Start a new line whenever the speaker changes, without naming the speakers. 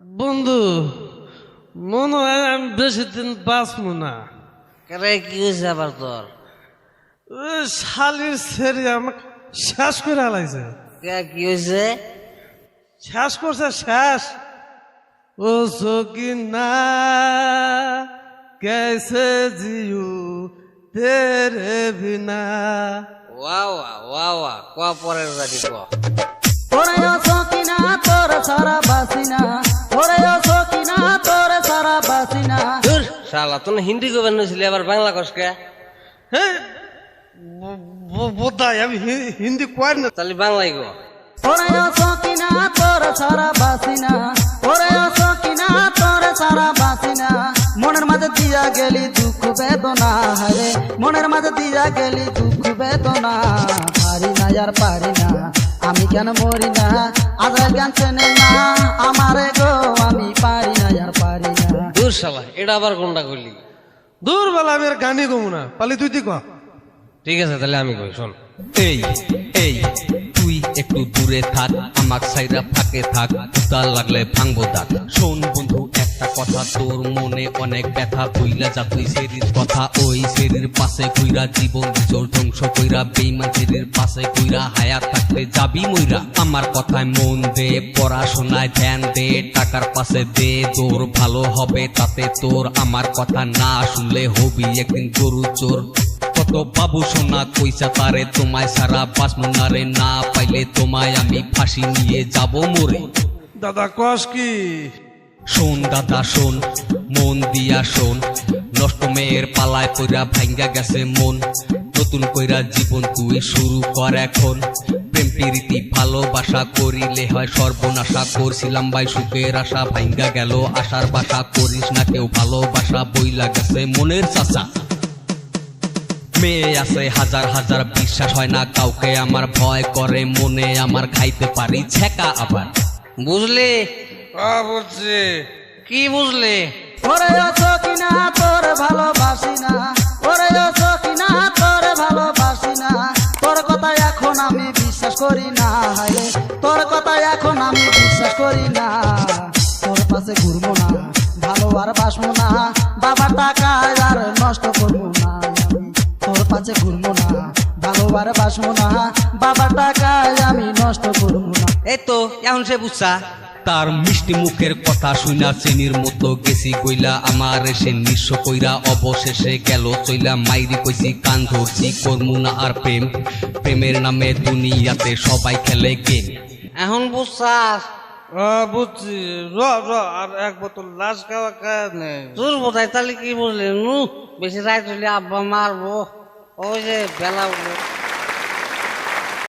বন্ধু মনে হয় আমি বেশি দিন বাঁচব না।
কি হয়েছে আবার তোর?
শালির ছেড়ে আমাকে শেষ করে হালাইছে
কি হয়েছে?
শেষ করছে শেষ। ও সকি না কেসে জিউ তেরে
বিনা। ওয়া ওয়া ওয়া ওয়া পরের রাজি শালা তুমি হিন্দি কবেন নছিলি আবার বাংলা কসকে
হ্যাঁ আমি হিন্দি কয় না।
তাহলে বাংলাই গো
ওরে সকিনা তোর সারা বাসিনা? ওরে সকিনা তোর সারা বাসিনা? মনের মাঝে দিয়া গেলি দুঃখ বেদনা হারে মনের মাঝে দিয়া গেলি দুঃখ বেদনা পারি না আর পারি না। আমি কেন মরি না? আজ জ্ঞান চেনে না।
দূর শালা এটা আবার কোনটা করলি
দূর বেলা আমি আর গানই কমু না। পালি তুই তুই ক।
ঠিক আছে তাহলে আমি কই শোন।
এই এই তুই একটু দূরে থাক আমাক সাইরা ফাঁকে থাক দাল লাগলে ভাঙবো দাগ। শোন বন্ধু একটা কথা, তোর মনে অনেক ব্যথা, কইলা যা তুই সেরির কথা, ওই সেরির পাশে কইরা জীবন বিচর ধ্বংস কইরা, বেইমান সেরির পাশে কইরা হায়াত থাকলে যাবি মইরা। আমার কথায় মন দে, পড়াশোনায় ধ্যান দে, টাকার পাশে দে, তোর ভালো হবে তাতে তোর আমার কথা না শুনলে হবি একদিন গরু চোর। কত বাবু সোনা কইসা তারে, তোমায় সারা বাসমুনারে না পাইলে তোমায় আমি ফাঁসি নিয়ে যাব মোরে।
দাদা, কস কি?
শোন দাদা শোন, মন দিয়া শোন। নষ্ট মেয়ের পালায় কইরা ভাঙ্গা গেছে মন। নতুন কইরা জীবন তুই শুরু কর এখন। প্রেম, প্রীতি, ভালোবাসা করিলে হয় সর্বনাশা। করছিলাম ভাই সুখের আশা ভাঙ্গা গেল আশার বাসা। করিস না কেউ ভালোবাসা, বইলা গেছে মনের চাচা। মেয়ে আছে হাজার হাজার, বিশ্বাস হয় না কাউকে। আমার ভয় করে মনে, আমার খাইতে পারি ছেকা আবার।
বুঝলি?
বুঝছি।
কি বুঝলি?
ওরে ও সকিনা তোর ভালোবাসি না। ওরে ও কিনা তোর ভালোবাসি না। তোর কথা এখন আমি বিশ্বাস করি না তোর কথা এখন আমি বিশ্বাস করি না। তোর পাশে ঘুরবো না ভালো আর বাসবো না। বাবার টাকা আর নষ্ট করব না তোর পাশে ঘুরবো না ভালো আর বাসবো না। বাবার টাকা আমি নষ্ট করব না।
এই তো এখন সে বুঝছা।
তার মিষ্টি মুখের কথা শুনা চিনির মতো গেছি কইলা আমার এসে নিঃস্ব কইরা অবশেষে গেল চইলা মাইরি কইছি কান ধরছি করমু না আর প্রেম। প্রেমের নামে দুনিয়াতে সবাই খেলে গেম।
এখন বুঝছাস
বুঝছি। র র আর এক বোতল লাশ খাওয়া খায় নেই।
তোর বোধহয় তাহলে কি বুঝলি নু বেশি রাত হইলে আব্বা মারবো। ওই যে বেলা